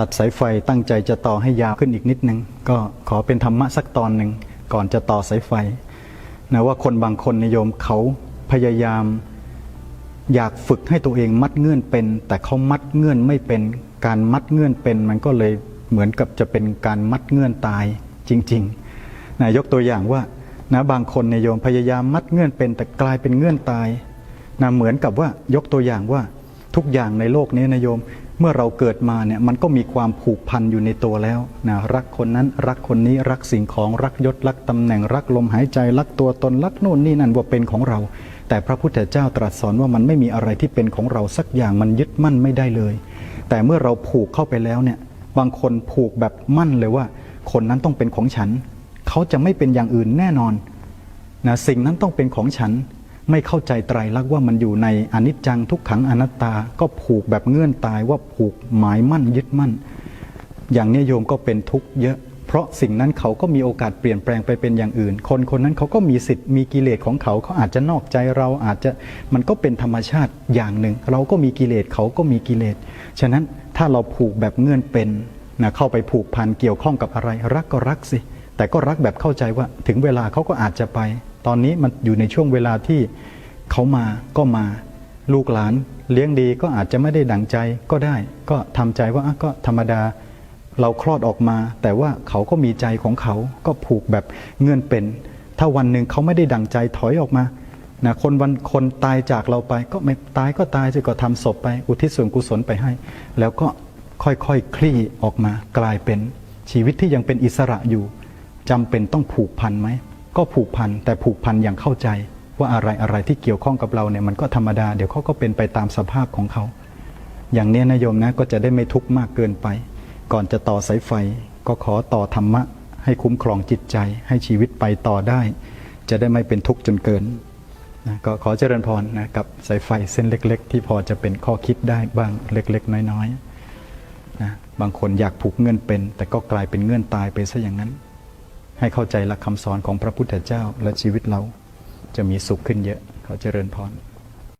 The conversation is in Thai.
ตัดสายไฟตั้งใจจะต่อให้ยาวขึ้นอีกนิดนึง ก็ขอเป็นธรรมะสักตอนหนึ่งก่อนจะต่อสายไฟนะว่าคนบางคนนิยมเขาพยายามอยากฝึกให้ตัวเองมัดเงื่อนเป็น แต่เขามัดเงื่อนไม่เป็นการมัดเงื่อนเป็น มันก็เลยเหมือนกับจะเป็นการมัดเงื่อนตายจริงๆนะยกตัวอย่างว่านะบางคนในโยมพยายามมัดเงื่อนเป็น แต่กลายเป็นเงื่อนตายนะเหมือนกับว่ายกตัวอย่างว่าทุกอย่างในโลกนี้นะโยม เมื่อเราเกิดมาเนี่ยมันก็มีความผูกพันอยู่ในตัวแล้วนะรักคนนั้นรักคนนี้รักสิ่งของรักยศรักตำแหน่งรักลมหายใจรักตัวตนรักโน่นนี่นั่นว่าเป็นของเรา แต่พระพุทธเจ้าตรัสสอนว่ามันไม่มีอะไรที่เป็นของเราสักอย่างมันยึดมั่นไม่ได้เลย แต่เมื่อเราผูกเข้าไปแล้วเนี่ยบางคนผูกแบบมั่นเลยว่า คนนั้นต้องเป็นของฉัน เขาจะไม่เป็นอย่างอื่นแน่นอนนะสิ่งนั้นต้องเป็นของฉัน ไม่เข้าใจไตรลักษณ์ว่ามันอยู่ในอนิจจังทุกขังอนัตตาก็ผูกแบบเงื่อนตายว่าผูกหมายมั่นยึดมั่น อย่างนี้โยมก็เป็นทุกข์เยอะ เพราะสิ่งนั้นเขาก็มีโอกาสเปลี่ยนแปลงไปเป็นอย่างอื่น คนคนนั้นเขาก็มีสิทธิ์มีกิเลสของเขาเขาอาจจะนอกใจเราอาจจะมันก็เป็นธรรมชาติอย่างหนึ่ง เราก็มีกิเลสเขาก็มีกิเลสฉะนั้นถ้าเราผูกแบบเงื่อนเป็นนะเข้าไปผูกพันเกี่ยวข้องกับอะไร รักก็รักสิแต่ก็รักแบบเข้าใจว่าถึงเวลาเขาก็อาจจะไป ตอนนี้มันอยู่ในช่วงเวลาที่เขามาก็มาลูกหลานเลี้ยงดีก็อาจจะไม่ได้ดังใจก็ได้ ก็ทำใจว่าก็ธรรมดาเราคลอดออกมา แต่ว่าเขาก็มีใจของเขาก็ผูกแบบเงื่อนเป็น ถ้าวันหนึ่งเขาไม่ได้ดังใจถอยออกมานะคนวันคนตายจากเราไป ก็ไม่ตายก็ตายสิก็ทำศพไป อุทิศส่วนกุศลไปให้ แล้วก็ค่อยๆคคลี่ออกมากลายเป็นชีวิตที่ยังเป็นอิสระอยู่จำเป็นต้องผูกพันไหม ก็ผูกพันแต่ผูกพันอย่างเข้าใจ ว่าอะไรอะไรที่เกี่ยวข้องกับเราเนี่ยมันก็ธรรมดา เดี๋ยวเขาก็เป็นไปตามสภาพของเขา อย่างเนี้ยนะโยมนะก็จะได้ไม่ทุกข์มากเกินไป ก่อนจะต่อสายไฟ ก็ขอต่อธรรมะ ให้คุ้มครองจิตใจ ให้ชีวิตไปต่อได้ จะได้ไม่เป็นทุกข์จนเกินนะก็ขอเจริญพรนะกับสายไฟเส้นเล็ก ๆ ที่พอจะเป็นข้อคิดได้บ้างเล็ก ๆ น้อยๆนะบางคนอยากผูกเงื่อนเป็น แต่ก็กลายเป็นเงื่อนตายไปซะอย่างนั้น ให้เข้าใจหลักคำสอนของพระพุทธเจ้าและชีวิตเราจะมีสุขขึ้นเยอะขอเจริญพร